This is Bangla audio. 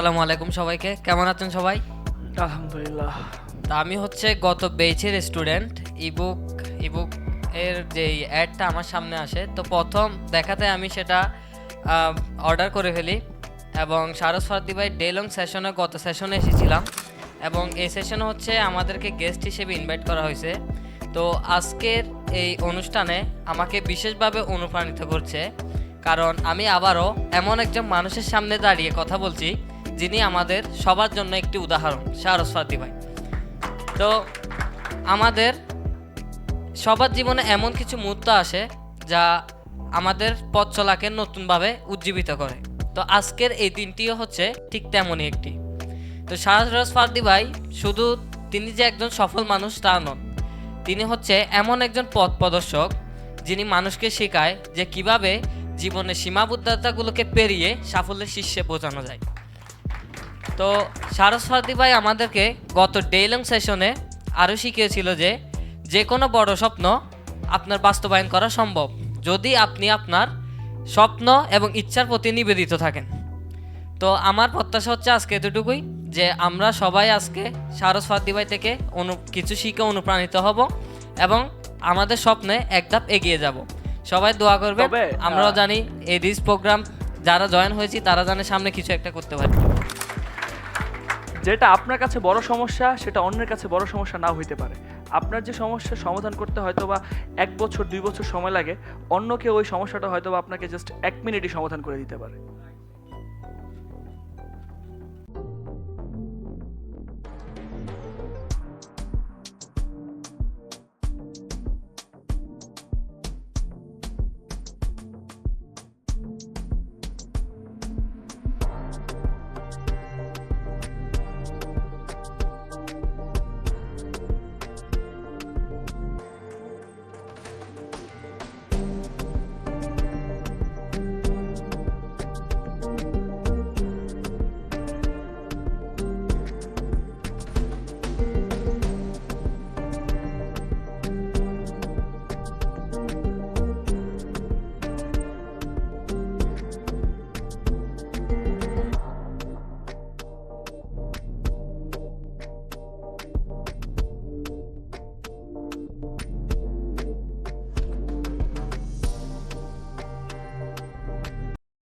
আসসালামু আলাইকুম সবাইকে। কেমন আছেন সবাই? আলহামদুলিল্লাহ। তা আমি হচ্ছে গত বেচের স্টুডেন্ট ইবুক ইবুক এর যে অ্যাডটা আমার সামনে আসে তো প্রথম দেখাতে আমি সেটা অর্ডার করে ফেলি। এবং সারস ফার্দি ভাই ডেলং সেশনে গত সেশনে এসেছিলাম। এবং এই সেশনে হচ্ছে আমাদেরকে গেস্ট হিসেবে ইনভাইট করা হয়েছে। তো আজকের এই অনুষ্ঠানে আমাকে বিশেষভাবে অনুপ্রাণিত করছে। কারণ আমি আবারও এমন একজন মানুষের সামনে দাঁড়িয়ে কথা বলছি যিনি আমাদের সবার জন্য একটি উদাহরণ সারস ফার্দি ভাই। তো আমাদের সবার জীবনে এমন কিছু মুহূর্ত আসে যা আমাদের পথ চলাকে নতুনভাবে উজ্জীবিত করে। তো আজকের এই দিনটিও হচ্ছে ঠিক তেমনই একটি। তো শাহরাজ ফার্দি ভাই শুধু তিনি যে একজন সফল মানুষ তা নন, তিনি হচ্ছে এমন একজন পথ প্রদর্শক যিনি মানুষকে শেখায় যে কীভাবে জীবনের সীমাবদ্ধতাগুলোকে পেরিয়ে সাফল্যের শীর্ষে পৌঁছানো যায়। তো সারস্বতী ভাই আমাদেরকে গত ডেলং সেশনে আরও শিখিয়েছিল যে যে কোনো বড় স্বপ্ন আপনার বাস্তবায়ন করা সম্ভব যদি আপনি আপনার স্বপ্ন এবং ইচ্ছার প্রতি নিবেদিত থাকেন। তো আমার প্রত্যাশা হচ্ছে আজকে এতটুকুই যে আমরা সবাই আজকে সারস্বতী ভাই থেকে অনু কিছু শিখে অনুপ্রাণিত হব এবং আমাদের স্বপ্নে এক ধাপ এগিয়ে যাব। সবাই দোয়া করবে আমরাও জানি এই দিস প্রোগ্রাম যারা জয়েন হয়েছি তারা জানে সামনে কিছু একটা করতে পারি। যেটা আপনার কাছে বড় সমস্যা, সেটা অন্যের কাছে বড় সমস্যা না হইতে পারে। আপনার যে সমস্যার সমাধান করতে হয়তো বা এক বছর, দুই বছর সময় লাগে, অন্যকে ওই সমস্যাটা হয়তো বা আপনাকে জাস্ট এক মিনিটই সমাধান করে দিতে পারে।